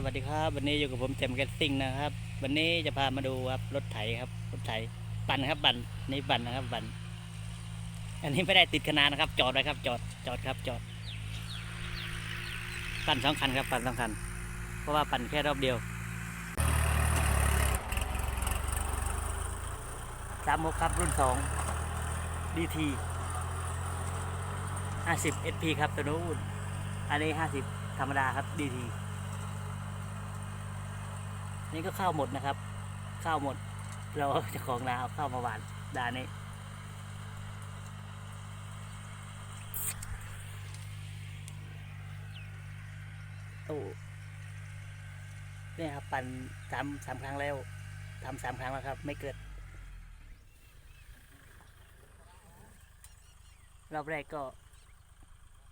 สวัสดีครับ วันนี้อยู่กับผมเจมส์แกตซิ่งนะครับ วันนี้จะพามาดูครับรถไถครับรถไถปั่นครับปั่นนี่ปั่นนะครับปั่นอันนี้ไม่ได้ติดขนาดนะครับ จอดไว้ครับ จอดจอดครับ จอด ปั่นสองคันครับปั่นสองคัน เพราะว่าปั่นแค่รอบเดียวสามมกครับรุ่นสองดีทีห้าสิบเอพีครับตัวนู้นอันนี้ห้าสิบธรรมดาครับดีที นี่ก็ข้าวหมดนะครับ ข้าวหมด เราจะของนาเอาข้าวมาหวานดานนี้ตู้เนี่ยครับปั่นสามสามครั้งแล้วทำสามครั้งแล้วครับ ไม่เกิด รอบแรกก็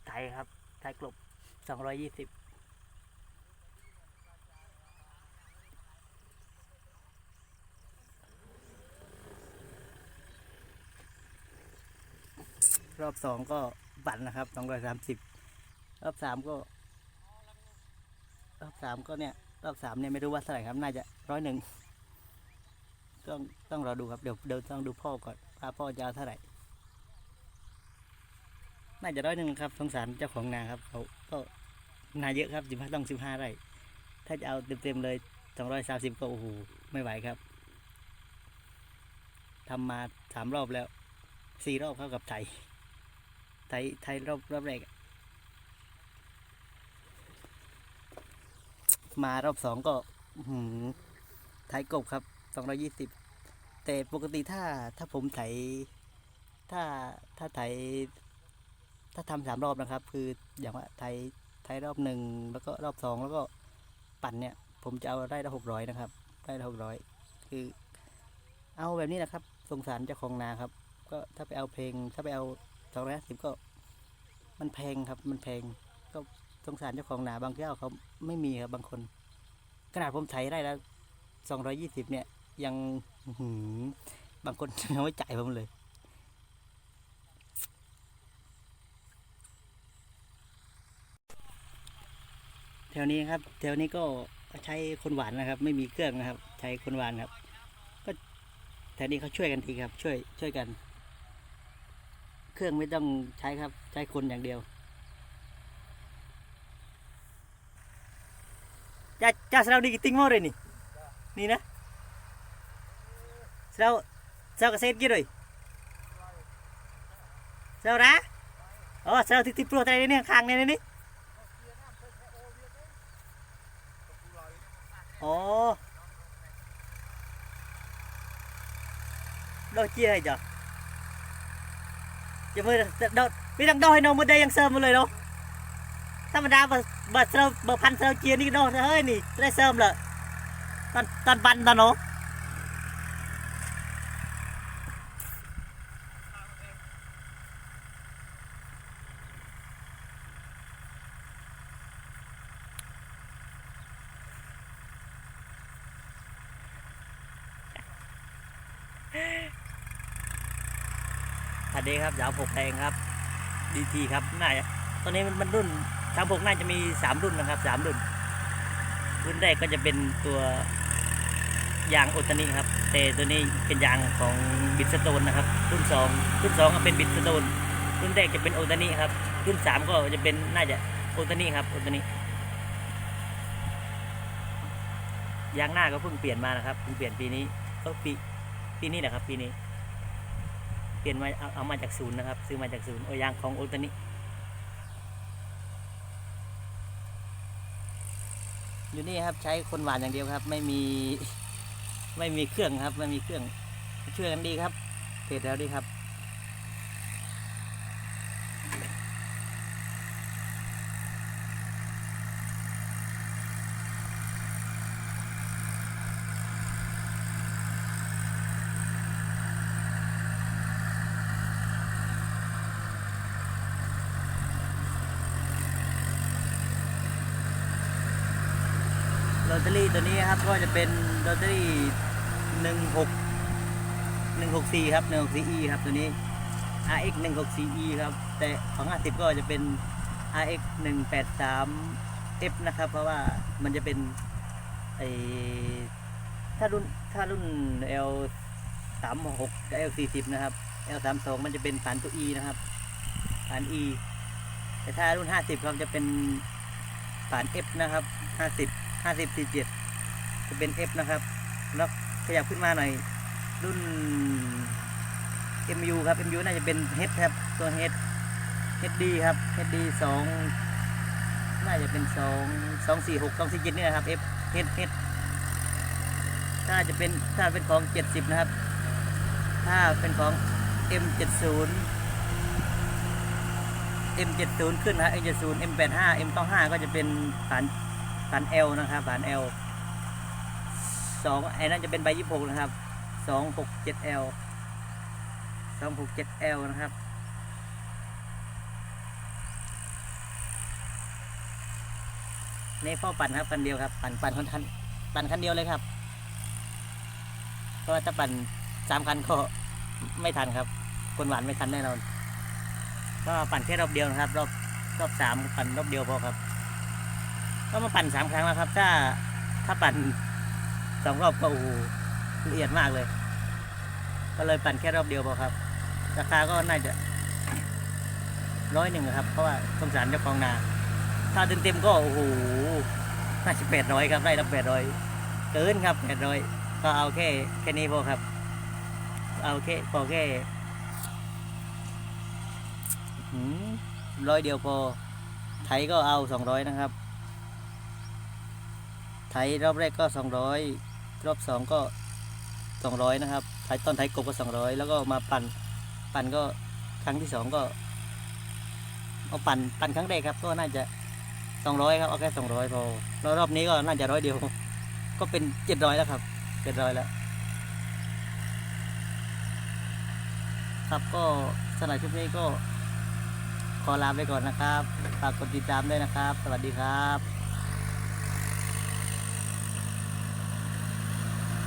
ไทยครับไทยกลบสองร้อยยี่สิบ ร อบสองก็ปั่นนะครับสองร้อยสามสิบรอบสามก็ รอบสามก็เนี่ย รอบสามเนี่ยไม่รู้ว่าเท่าไหร่ครับน่าจะร้อยหนึ่งต้องต้องรอดูครับเดี๋ยวเดี๋ยวต้องดูพ่อก่อนว่าพ่อจะเอาเท่าไหร่ น่าจะร้อยหนึ่งครับสงสารเจ้าของนาครับเขาก็นาเยอะครับสิบห้าต้องสิบห้าไร่ ถ้าจะเอาเต็มๆเลยสองร้อยสามสิบก็โอ้โหไม่ไหวครับทำมาสามรอบแล้วสี่รอบเข้ากับไถ ไทยไทยรอบรอบแรกมารอบสองก็หือไทยกบครับสองร้อยี่สิบแต่ปกติถ้าถ้าผมไถถ้าถ้าไถถ้าทำสามรอบนะครับ คืออย่างว่าไทยไทยรอบหนึ่งแล้วก็รอบสองแล้วก็ปั่นเนี่ย ผมจะเอาได้ละหกร้อยนะครับ ได้ละหกร้อยคือ เอาแบบนี้นะครับ สงสารเจ้าของนาครับ ก็ถ้าไปเอาเพลงถ้าไปเอา สองร้อยสิบก็ มันแพงครับ มันแพง ก็สงสารเจ้าของนาบางเจ้าเขาไม่มีครับบางคนขนาดผมไถได้แล้วสองร้อยี่สิบเนี่ย ยังหืบางคนยังไม่จ่ายผมเลยแถวนี้ครับ แถวนี้ก็ใช้คนหวานนะครับ ไม่มีเครื่องนะครับ ใช้คนหวานครับ ก็แถวนี้เขาช่วยกันทีครับ ช่วยช่วยกัน เครื่องไม่ต้องใช้ครับ ใช้คนอย่างเดียวจะจะเราดีกิ้งมั่เลยนี่นี่นะเราเราเกษตรกี่เลยเรานะอ๋อเราติดติดปลวกอะไรเนี่ยคางเนี่ยนี่โอ้เราเจี๊ยจ้ะ ธรรมดาเบอร์เบอร์เสริมเบอร์พันเสริมเจียนี่โดดเฮ้ยนี่ได้เสริมเลยตอนตอนปันตอนเนาะ คันนี้ครับยาวหกแพงครับดีทีครับน่าจะตอนนี้มันรุ่นสามหกน่าจะมีสามรุ่นนะครับสามรุ่น รุ่นแรกก็จะเป็นตัวยางโอตานิครับแต่ตัวนี้เป็นยางของบิดสโตนนะครับ รุ่นสองรุ่นสองก็เป็นบิดสโตนรุ่นแรกจะเป็นโอตานิครับ รุ่นสามก็จะเป็นน่าจะโอตานิครับโอตานิยางหน้าก็เพิ่งเปลี่ยนมานะครับเพิ่งเปลี่ยนปีนี้ก็ปีปีนี้นะครับปีนี้ ลี่ยนมาเอาเอามาจากศูนย์นะครับ ซื้อมาจากศูนย์โอยางของโอตานิอยู่นี่ครับใช้คนหวานอย่างเดียวครับ ไม่มีไม่มีเครื่องครับ ไม่มีเครื่องช่วยกันดีครับเพจแล้วดีครับ ตเตอรี่ตัวนี้ครับก็จะเป็นลอตเตอรี่หนึ่งหกหนึ่งหกสี่ครับหนึ่งหกสี่ e ครับตัวนี้ rx หนึ่งหกสี่ e ครับ แต่ของห้าสิบก็จะเป็น rx หนึ่งแปดสาม F นะครับ เพราะว่ามันจะเป็นไอถ้ารุ่นถ้ารุ่น L สามหก L สี่สิบนะครับ L สามสองมันจะเป็นฐานตัว E นะครับฐาน E แต่ถ้ารุ่นห้าสิบครับจะเป็นฐาน F นะครับห้าสิบ ห้าสิบสี่เจ็ดจะเป็น F นะครับ แล้วขยับขึ้นมาหน่อย รุ่น MU ครับ MU น่าจะเป็น H ครับ ตัว H HD ครับ HD สองน่าจะเป็นสองสองสี่หกสองสี่เจ็ดนี่นะครับ F H H ถ้าจะเป็นถ้าเป็นของเจ็ดสิบนะครับ ถ้าเป็นของ M เจ็ดศูนย์ M เจ็ดศูนย์ขึ้นนะ M เจ็ดศูนย์ M แปดห้า M เก้าห้าก็จะเป็นฐาน ฐาน L นะครับฐาน L สองไอ้นั่นจะเป็นใบยี่หกนะครับสองหกเจ็ด L สองหกเจ็ด L นะครับในพ่อปั่นครับคันเดียวครับ ปั่นปั่นคันคันปั่นคันเดียวเลยครับเพราะว่าถ้าปั่นสามคันก็ไม่ทันครับ คนหวานไม่ทันแน่นอนก็ปั่นแค่รอบเดียวนะครับ รอบรอบสามปั่นรอบเดียวพอครับ ก็มาปั่นสามครั้งแล้วครับ ถ้าถ้าปั่นสองรอบก็โอ้โหละเอียดมากเลย ก็เลยปั่นแค่รอบเดียวพอครับ ราคาก็น่าจะร้อยหนึ่งครับเพราะว่าสงสารเจ้าของนา ถ้าเต็มเต็มๆก็โอ้โหน่าจะแปดร้อยครับได้รับแปดร้อยเกินครับแปดร้อยก็เอาแค่แค่นี้พอครับ เอาแค่พอแค่ร้อยเดียวพอไถก็เอาสองร้อยนะครับ ไถรอบแรกก็สองร้อยรอบสองก็สองร้อยนะครับไถต้นไถกบก็สองร้อยแล้วก็มาปั่นปั่นก็ครั้งที่สองก็เอาปั่นปั่นครั้งแรกครับก็น่าจะสองร้อยครับเอาแค่สองร้อยพอแล้วรอบนี้ก็น่าจะร้อยเดียวก็เป็นเจ็ดร้อยแล้วครับเจ็ดร้อยแล้ว ครับก็สำหรับคลิปนี้ก็ขอลาไปก่อนนะครับ ฝากกดติดตามด้วยนะครับ สวัสดีครับ